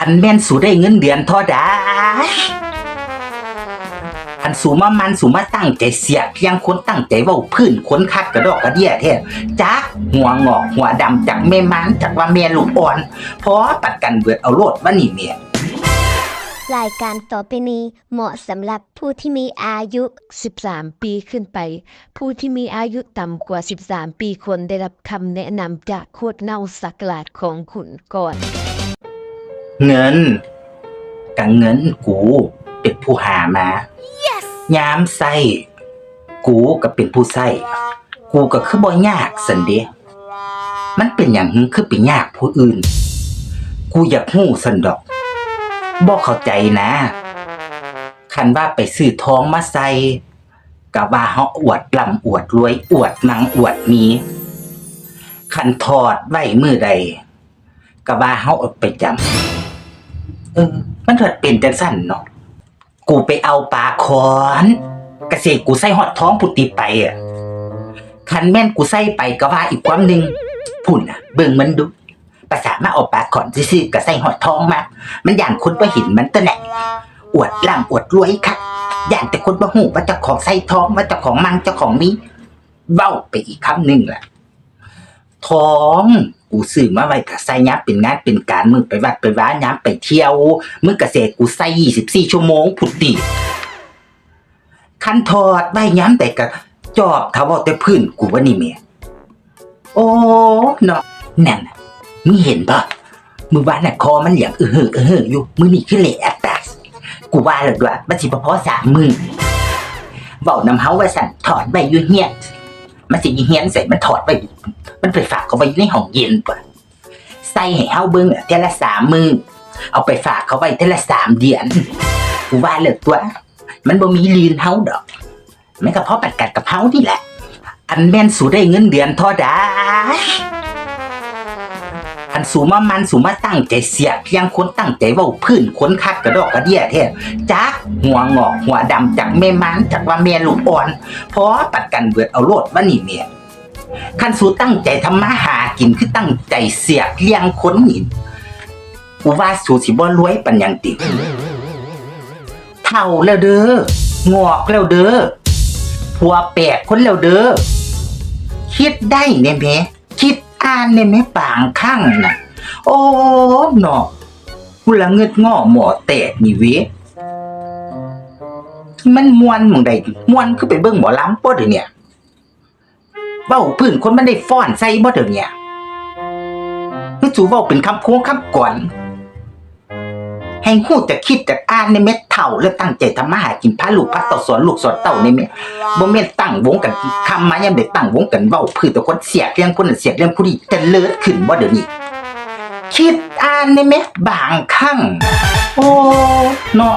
อันแม่นสูได้เงินเดือนเท่าใดอันสูมามันสูมาตั้งใจเสียเพียงคนตั้งใจเว้าพื้นคนคักกระดอกกระเดียแท้จักหัวงอกหัวดำจากแม่มันจากว่าแม่ลูกอ่อนพอปัดกันเบิดเอาโลดว่านี่แม่รายการต่อไปนี้เหมาะสำหรับผู้ที่มีอายุ 13 ปีขึ้นไป ผู้ที่มีอายุต่ำกว่า 13 ปีควรได้รับคำแนะนำจากโคตรเน่าสักหลาดของคุณก่อน เงินกับเงินกูเป็นผู้หามา yes. ยามใส่กูก็เป็นผู้ใส่กูก็คือบ่ยากสันเดะมันเป็นอย่างหึคือไปยากผู้อื่น กูอยากหู้สันดอกบ่เข้าใจนะคันว่าไปซื้อทองมาใส่ก็ว่าเฮาอวดลำอวดรวยอวดหนังอวดมีคันถอดไว้มือใดก็ว่าเฮาเอาไปจำ เออ มันเถิดเป็นจังสั่นเนาะ กูไปเอาปลาคอนกระเสกกูใส่หอดท้องพุติไปอะคันแม่นกูใส่ไปก็ว่าอีกความหนึ่งพุ่นอะ เบิ่งมันดูภาษามาเอาปลาคอนซื่อๆก็ใส่หอดท้องมา มันย่านคนบ่เห็นมันตัวแหละอวดล่ำอวดรวยค่ะย่านแต่คนบ่ฮู้ว่าเจ้าของใส่ท้องว่าเจ้าของมังเจ้าของมีเว้าไปอีกคำหนึ่งล่ะ ท้องกูซื้อมาไว้ถ้าใส่ยับเป็นงานเป็นการมึงไปวัดไปว้าย้ำไปเที่ยวมึงกเกษตรกูใส่ยี่สิบสี่ชั่วโมงพุดติคันถอดไว้ย้ำแต่กะจอบเขาบอแต่พื้นกูว่านี่เมียโอ้เนาะนั่นมึงเห็นปะมือวานน่ะคอมันเหลียงเออเออเอออยู่มือนี่คือเละแอตตัสกูว่าแล้วด้วยมันสิบพอสามมือเว้านำเฮาว่าสั่นถอดไว้อยู่เฮีย มันสิเฮียนใส่มันถอดไป มันไปฝากเขาไว้ในห้องเย็นป่ะใส่ให้เฮาเบิ้งอะเทอละสามมือเอาไปฝากเขาไว้เทอละสามเดือนกูว่าเลยตัว มันบ่มีลืนเฮาดอกแม่นก็เพราะปัดกัดกับเฮานี่แหละ อันแม่นสูได้เงินเดือนเท่าใดอั นสูมามันสูมาตั้งใจเสียเพียงคนตั้งใจเว้าพื้นคนคักกระดอกกระเดียแท้จักหัวงอกหัวดำจากแม่มันจากว่าแม่ลูกอ่อนพอปัดกันเบิดเอาโลดว่านี่แม่คันสูตั้งใจทำมาหากินคือตั้งใจเสียเลี้ยงคนนี่กูว่าสูสิบ่รวยปันหยังติเท่าแล้วเด้องอกแล้วเด้อผัวแปดคนแล้วเด้อคิดได้เนี่ยแม่านในแม่ปางข้างน่ะ โอ้หนอกูละเงิดง่อหมอแตกนี่เว้มันมวนหมองใดมวนคือไปเบิ่งหมอลำป่ะเดี๋ยวเนี่ยเบ้าพื้นคนมันได้ฟ้อนใส่บ่เดี๋ยวเนี่ยคือจูเบ้าเป็นคำพูดคำก่อน ให้หู้จะคิดจะอ่านในเม็ดเท่าแล้วตั้งใจทำมาหากินพาลูกพาเต่าสอนลูกสอนเต่าในเม็ดบ่แม่นตั้งวงกันคำมายามได้ตั้งวงกันเว้าพื้นแต่คนเสียกเรื่องคนเสียกเรื่องผู้ดีจะเลิศขึ้นบ่เดี๋ยวนี้ คิดอ่านในเม็ดบางครั้งโอ้เนาะ